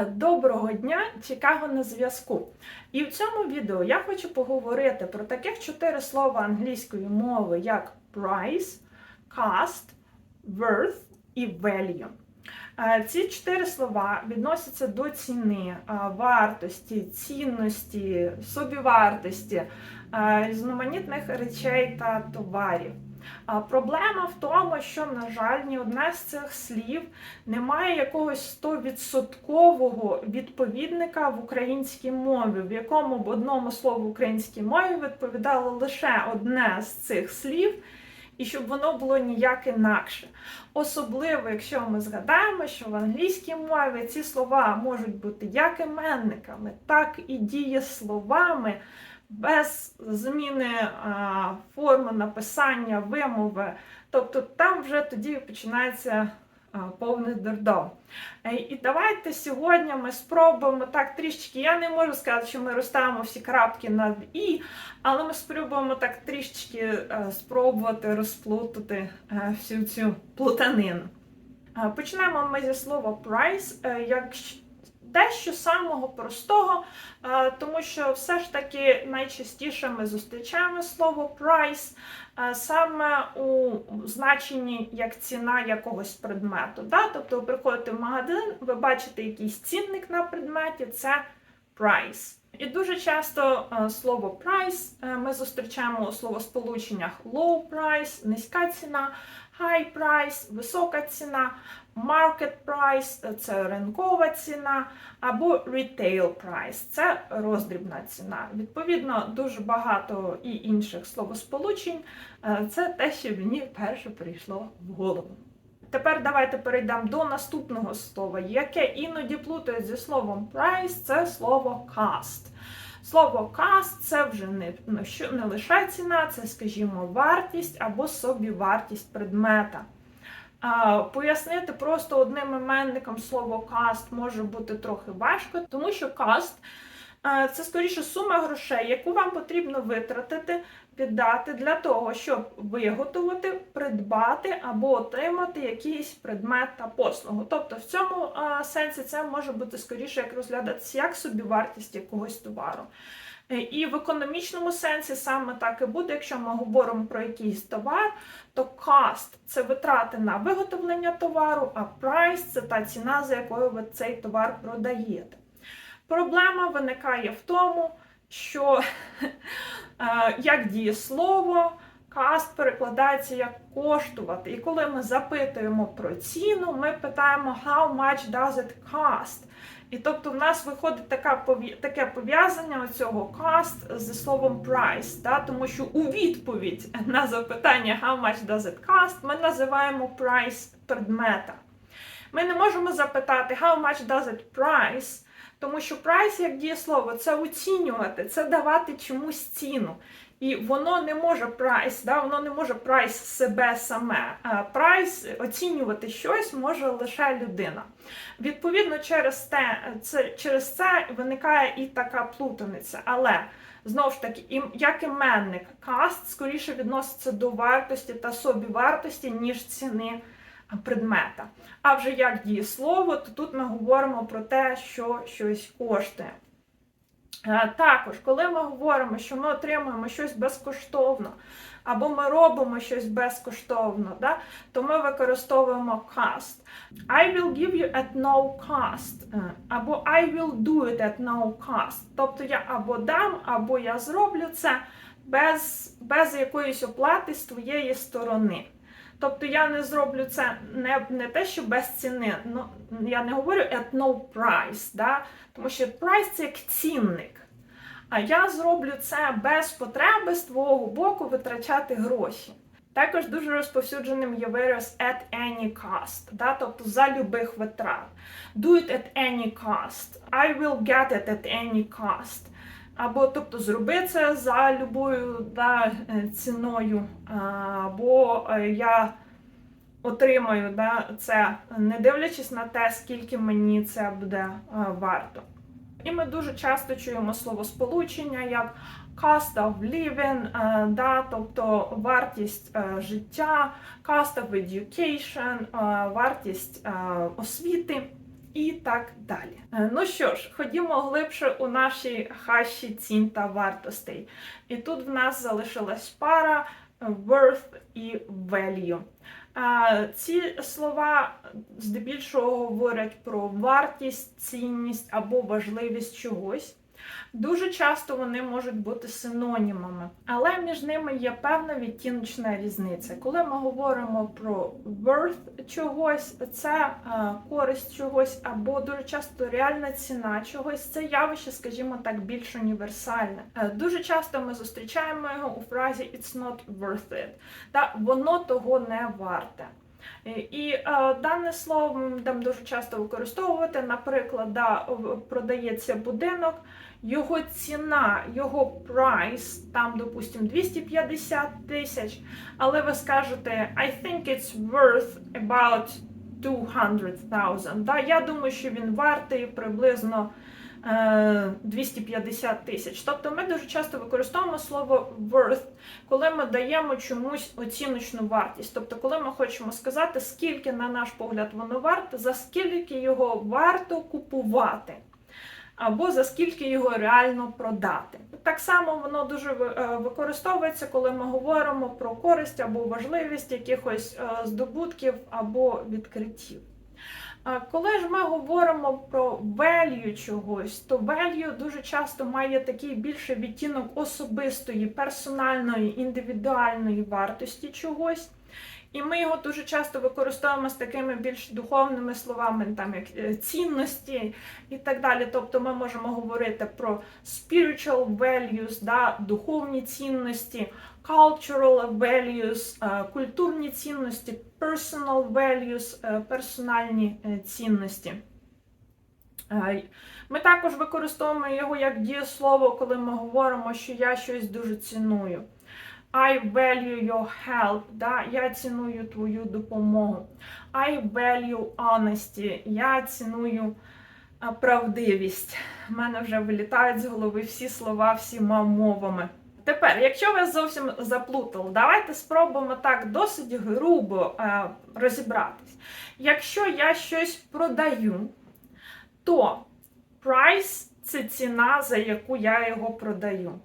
Е, Доброго дня, Чикаго на зв'язку. І в цьому відео я хочу поговорити про таких чотири слова англійської мови, як price, cost, worth і value. Е, Ці чотири слова відносяться до ціни, е, вартості, цінності, собівартості, різноманітних речей та товарів. Проблема в тому, що, на жаль, ні одне з цих слів не має якогось стовідсоткового відповідника в українській мові, в якому б одному слову в українській мові відповідало лише одне з цих слів, і щоб воно було ніяк інакше. Особливо, якщо ми згадаємо, що в англійській мові ці слова можуть бути як іменниками, так і дієсловами без зміни форми написання, вимови. Тобто там вже тоді починається а, повний дурдом. Е, І давайте сьогодні ми спробуємо так трішечки. Я не можу сказати, що ми розставимо всі крапки над і, але ми спробуємо так трішечки е, спробувати розплутати е, всю цю плутанину. Е, Почнемо ми зі слова price, е, як дещо самого простого, е, тому що все ж таки найчастіше ми зустрічаємо слово price е, саме у значенні як ціна якогось предмету. Да? Тобто ви приходите в магазин, ви бачите якийсь цінник на предметі, це price. І дуже часто е, слово price е, ми зустрічаємо у словосполученнях low price, низька ціна, high price, висока ціна, market price – це ринкова ціна, або retail price – це роздрібна ціна. Відповідно, дуже багато і інших словосполучень. Е, Це те, що мені вперше прийшло в голову. Тепер давайте перейдемо до наступного слова, яке іноді плутають зі словом price, це слово cost. Слово cost це вже не, не лише ціна, це, скажімо, вартість або собівартість предмета. Пояснити просто одним іменником слово cost може бути трохи важко, тому що cost е, це скоріше сума грошей, яку вам потрібно витратити, віддати для того, щоб виготовити, придбати або отримати якийсь предмет та послугу. Тобто, в цьому сенсі це може бути скоріше як розглядатися як собівартість якогось товару. Е, І в економічному сенсі саме так і буде, якщо ми говоримо про якийсь товар, то cost – це витрати на виготовлення товару, а price – це та ціна, за якою ви цей товар продаєте. Проблема виникає в тому, що е, як дієслово, cost перекладається як коштувати. І коли ми запитуємо про ціну, ми питаємо how much does it cost? І тобто в нас виходить така таке пов'язання цього cost зі словом price, да? тому що у відповідь на запитання how much does it cost ми називаємо price предмета. Ми не можемо запитати how much does it price, тому що price як дієслово це оцінювати, це давати чомусь ціну. І воно не може price, да, воно не може price себе саме. Price оцінювати щось може лише людина. Відповідно, через те, це, через це виникає і така плутаниця. Але знову ж таки, як іменник каст скоріше відноситься до вартості та собівартості, ніж ціни предмета. А вже як дієслово, то тут ми говоримо про те, що щось коштує. Е, Також, коли ми говоримо, що ми отримуємо щось безкоштовно, або ми робимо щось безкоштовно, да, то ми використовуємо cost. I will give you at no cost, е, або I will do it at no cost. Тобто я або дам, або я зроблю це без, без якоїсь оплати з твоєї сторони. Тобто я не зроблю це не, не те, що без ціни. Ну, я не говорю at no price, да? тому що price це як цінник. А я зроблю це без потреби з твого боку витрачати гроші. Також дуже розповсюдженим є вираз at any cost, да? тобто за любих витрат. Do it at any cost. I will get it at any cost. Або тобто зроби це за любою да, е, ціною, або е, я отримаю да, це, не дивлячись на те, скільки мені це буде е, варто. І ми дуже часто чуємо словосполучення як cost of living, да, тобто вартість життя, cost of education, вартість освіти. І так далі. Е, Ну що ж, ходімо глибше у наші хащі цін та вартостей. І тут в нас залишилась пара е, worth і value. Ці слова здебільшого говорять про вартість, цінність або важливість чогось. Дуже часто вони можуть бути синонімами, але між ними є певна відтіночна різниця. Коли ми говоримо про worth чогось, це користь чогось, або дуже часто реальна ціна чогось, це явище, скажімо так, більш універсальне. Е, дуже часто ми зустрічаємо його у фразі it's not worth it. Та воно того не варте. І, е, дане слово будемо дуже часто використовувати. Наприклад, да, продається будинок, його ціна, його прайс, там, допустимо, 250 тисяч, але ви скажете, I think it's worth about 200,000. Да, я думаю, що він вартий приблизно е, 250 тисяч. Тобто ми дуже часто використовуємо слово worth, коли ми даємо чомусь оціночну вартість. Тобто, коли ми хочемо сказати, скільки, на наш погляд, воно варте, за скільки його варто купувати. Або за скільки його реально продати. Так само воно дуже е, використовується, коли ми говоримо про користь або важливість якихось е, здобутків або відкриттів. Коли ж ми говоримо про value чогось, то value дуже часто має такий більший відтінок особистої, персональної, індивідуальної вартості чогось. І ми його дуже часто використовуємо з такими більш духовними словами, там як е, цінності і так далі. Тобто ми можемо говорити про spiritual values, да, духовні цінності, cultural values, е, культурні цінності, personal values, е, персональні цінності. Ми також використовуємо його як дієслово, коли ми говоримо, що я щось дуже ціную. I value your help, да? я ціную твою допомогу. I value honesty, я ціную правдивість. У мене вже вилітають з голови всі слова всіма мовами. Тепер, якщо ви зовсім заплутали, давайте спробуємо так досить грубо е, розібратись. Якщо я щось продаю, то price – це ціна, за яку я його продаю.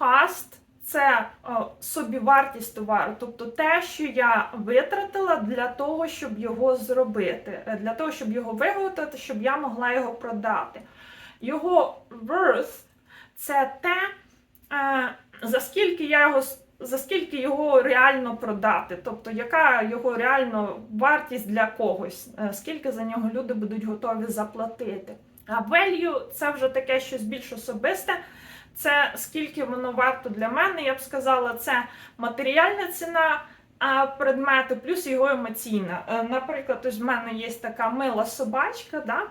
Cost – це е, собівартість товару, тобто те, що я витратила для того, щоб його зробити, е, для того, щоб його виготовити, щоб я могла його продати. Його worth – це те, е, за скільки я його за скільки його реально продати, тобто яка його реально вартість для когось, скільки за нього люди будуть готові заплатити. А value – це вже таке щось більш особисте. Це скільки воно варто для мене, я б сказала, це матеріальна ціна предмету, плюс його емоційна. Е, Наприклад, ось в мене є така мила собачка, да?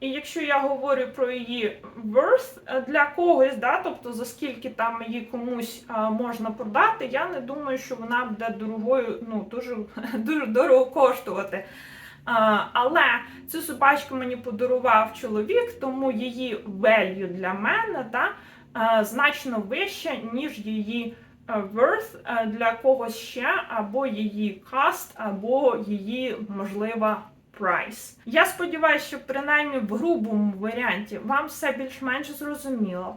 і якщо я говорю про її worth е, для когось, да? тобто за скільки там її комусь можна продати, я не думаю, що вона буде дорогою, ну дуже, дуже дорого коштувати. Але цю собачку мені подарував чоловік, тому її value для мене да, значно вища, ніж її а, worth для когось ще, або її cost, або її можлива price. Я сподіваюся, що принаймні в грубому варіанті вам все більш-менш зрозуміло.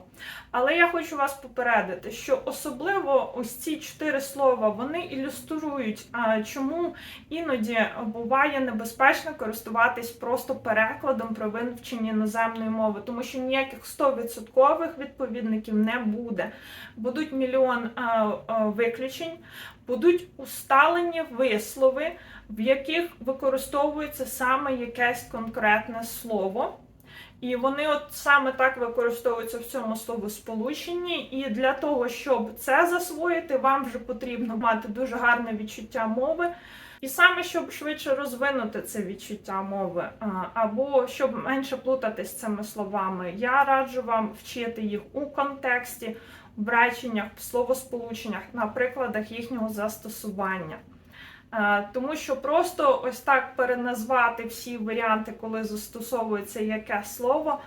Але я хочу вас попередити, що особливо ось ці чотири слова вони ілюструють, чому іноді буває небезпечно користуватись просто перекладом при вивченні іноземної мови, тому що ніяких 100% відповідників не буде. Будуть мільйон виключень, будуть усталені вислови, в яких використовується саме якесь конкретне слово. І вони от саме так використовуються в цьому словосполученні. І для того, щоб це засвоїти, вам вже потрібно мати дуже гарне відчуття мови. І саме щоб швидше розвинути це відчуття мови, або щоб менше плутатись цими словами, я раджу вам вчити їх у контексті, в реченнях, в словосполученнях, на прикладах їхнього застосування. Е, Тому що просто ось так переназвати всі варіанти, коли застосовується яке слово,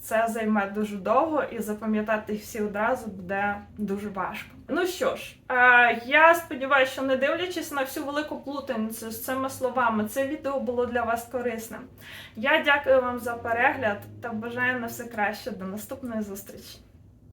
це займе дуже довго і запам'ятати всі одразу буде дуже важко. Ну що ж, е, я сподіваюся, що не дивлячись на всю велику плутаницю з цими словами, це відео було для вас корисним. Я дякую вам за перегляд та бажаю на все краще. До наступної зустрічі!